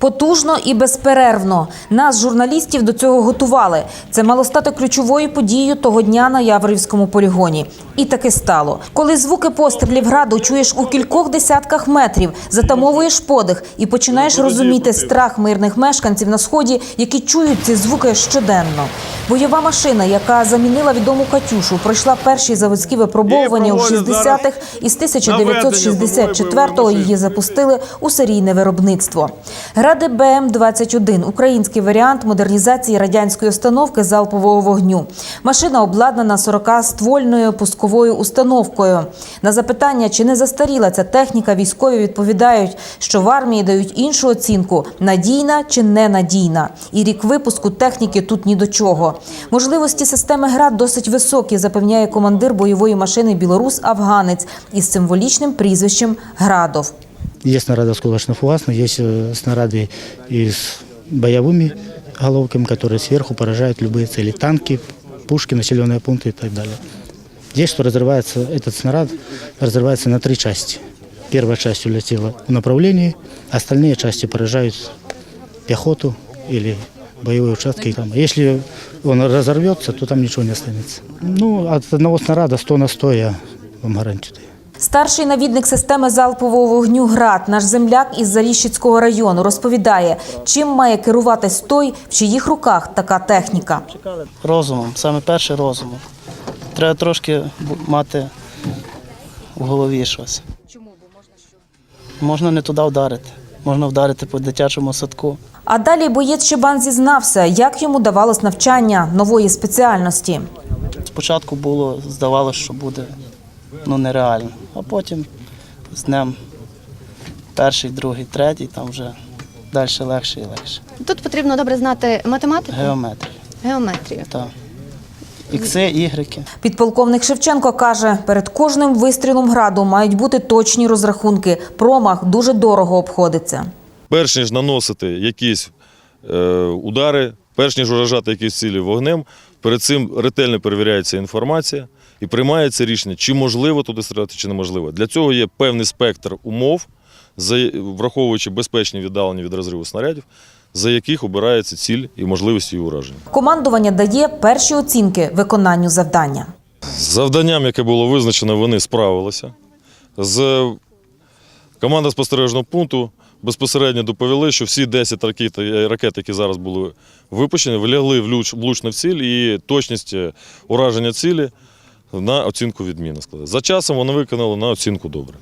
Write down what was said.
Потужно і безперервно. Нас, журналістів, до цього готували. Це мало стати ключовою подією того дня на Яворівському полігоні. І таки стало. Коли звуки пострілів граду чуєш у кількох десятках метрів, затамовуєш подих і починаєш розуміти страх мирних мешканців на сході, які чують ці звуки щоденно. Бойова машина, яка замінила відому Катюшу, пройшла перші заводські випробовування у Її проводять 60-х і з 1964-го її запустили у серійне виробництво. Гради БМ-21 – український варіант модернізації радянської установки залпового вогню. Машина обладнана 40-ствольною пусковою установкою. На запитання, чи не застаріла ця техніка, військові відповідають, що в армії дають іншу оцінку – надійна чи ненадійна. І рік випуску техніки тут ні до чого. Можливості системи ГРАД досить високі, запевняє командир бойової машини білорус-афганець із символічним прізвищем Градов. Есть снаряды осколочно-фугасные, есть э, снаряды и с боевыми головками, которые сверху поражают любые цели. Танки, пушки, населенные пункты и так далее. Здесь, что разрывается, этот снаряд разрывается на три части. Первая часть улетела в направлении, остальные части поражают пехоту или боевые участки. Там, Если он разорвется, то там ничего не останется. Ну, от одного снаряда 100 на 100 я вам гарантию даю. Старший навідник системи залпового вогню ГРАД, наш земляк із Заріщицького району, розповідає, чим має керуватись той, в чиїх руках така техніка. Розумом, саме перше розумом. Треба трошки мати в голові щось. Чому? Бо можна що? Можна не туди вдарити. Можна вдарити по дитячому садку. А далі боєць Чебан зізнався, як йому давалось навчання нової спеціальності. Спочатку було, здавалося, що буде ну, нереально, а потім з днем перший, другий, третій, там вже далі легше і легше. Тут потрібно добре знати математику, Геометрія. геометрію. Так. Ікси, ігреки. Підполковник Шевченко каже, перед кожним вистрілом граду мають бути точні розрахунки. Промах дуже дорого обходиться. перш ніж наносити якісь е, удари, перш ніж уражати якісь цілі вогнем, перед цим ретельно перевіряється інформація і приймається рішення, чи можливо туди стріляти, чи неможливо. Для цього є певний спектр умов, враховуючи безпечні віддалення від розриву снарядів, за яких обирається ціль і можливості її ураження. Командування дає перші оцінки виконанню завдання. З завданням, яке було визначено, вони справилися. З команда спостережного пункту безпосередньо доповіли, що всі 10 ракет, ракет які зараз були випущені, влягли влучно в ціль і точність е, ураження цілі на оцінку відміни. За часом вони виконали на оцінку добре.